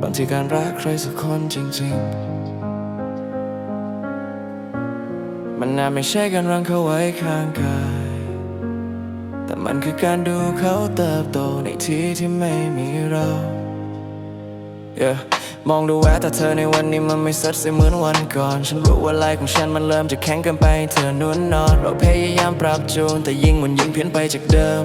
บางทีการรักใครสักคนจริงๆ มันน่าไม่ใช่การรังเขาไว้ข้างกาย แต่มันคือการดูเขาเติบโตในที่ที่ไม่มีเรา yeah. มองดูแววแต่เธอในวันนี้มันไม่สดใสเหมือนวันก่อน ฉันรู้ว่าลายของฉันมันเริ่มจะแข็งเกินไป เธอนวลนอน เราพยายามปรับจูนแต่ยิ่งมันยิ่งเพี้ยนไปจากเดิม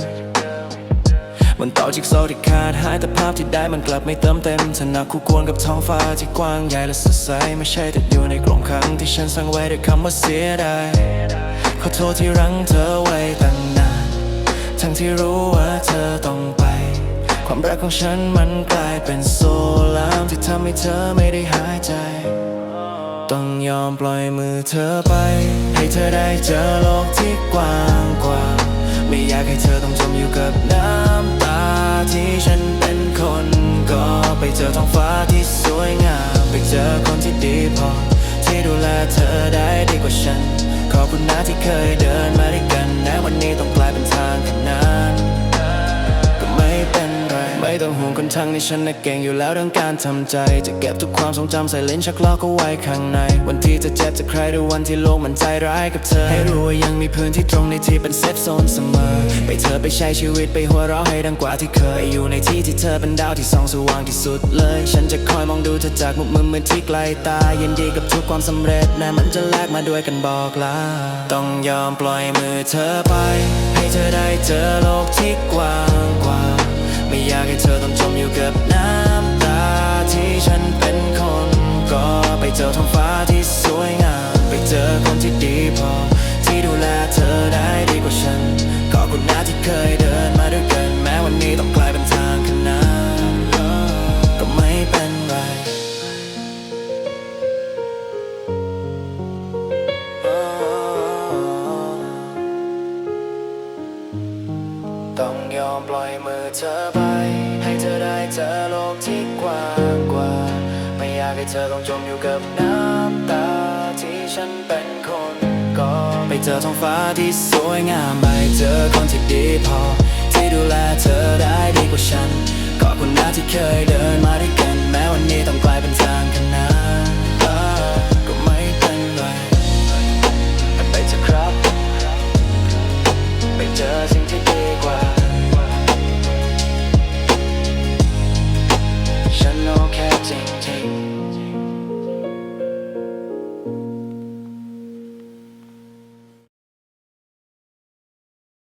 มันต่อจิกซอที่ขาดหายแต่ภาพที่ได้มันกลับไม่เติมเต็มเธนักคู่ควรกับท้องฟ้าที่กว้างใหญ่และสดใสไม่ใช่แต่อยู่ในกล่องขังที่ฉันสร้างไว้ด้วยคำว่าเสียดายขอโทษที่รั้งเธอไว้ตั้งนานทั้งที่รู้ว่าเธอต้องไป ความรักของฉันมันกลายเป็นโซลามที่ทำให้เธอไม่ได้หายใจ ต้องยอมปล่อยมือเธอไป ให้เธอได้เจอโลกที่กว้างกว่า ไม่อยากให้เธอต้องจมอยู่กับ แลเธอได้ดีกว่าฉัน ขอบคุณนะที่เคยเดินมาด้วยกันแม้วันนี้ต้องกลายเป็นทางขนาน ต้องห่วงคนทางนี้ฉันน่ะเก่งอยู่แล้วเรื่องการทำใจ จะเก็บทุกความทรงจำใส่ลิ้นชักล็อกเอาไว้ข้างใน วันที่จะเจ็บจะใครหรือวันที่โลกมันใจร้ายกับเธอ ให้รู้ว่ายังมีพื้นที่ตรงในที่เป็นเซฟโซนเสมอ ไปเธอไปใช้ชีวิตไปหัวเราะให้ดังกว่าที่เคย อยู่ในที่ที่เธอเป็นดาวที่ส่องสว่างที่สุดเลย ฉันจะคอยมองดูเธอจากมุมมือมือที่ไกลตายินดีกับทุกความสำเร็จแม้มันจะแลกมาด้วยกันบอกลาต้องยอมปล่อยมือเธอไป ให้เธอได้เจอโลกที่ เจอท้องฟ้าที่สวยงาม ไปเจอคนที่ดีพอ ที่ดูแลเธอได้ดีกว่าฉันขอบคุณนะที่เคยเดินมาด้วยกัน แม้วันนี้ต้องกลายเป็นทางขนานก็ไม่เป็นไรต้องยอมปล่อยมือเธอไป ให้เธอได้เจอโลกที่กว้างกว่า ให้เธอต้องจมอยู่กับน้ำตาที่ฉันเป็นคนก่อไปเจอท้องฟ้าที่สวยงามไปเจอคนที่ดีพอ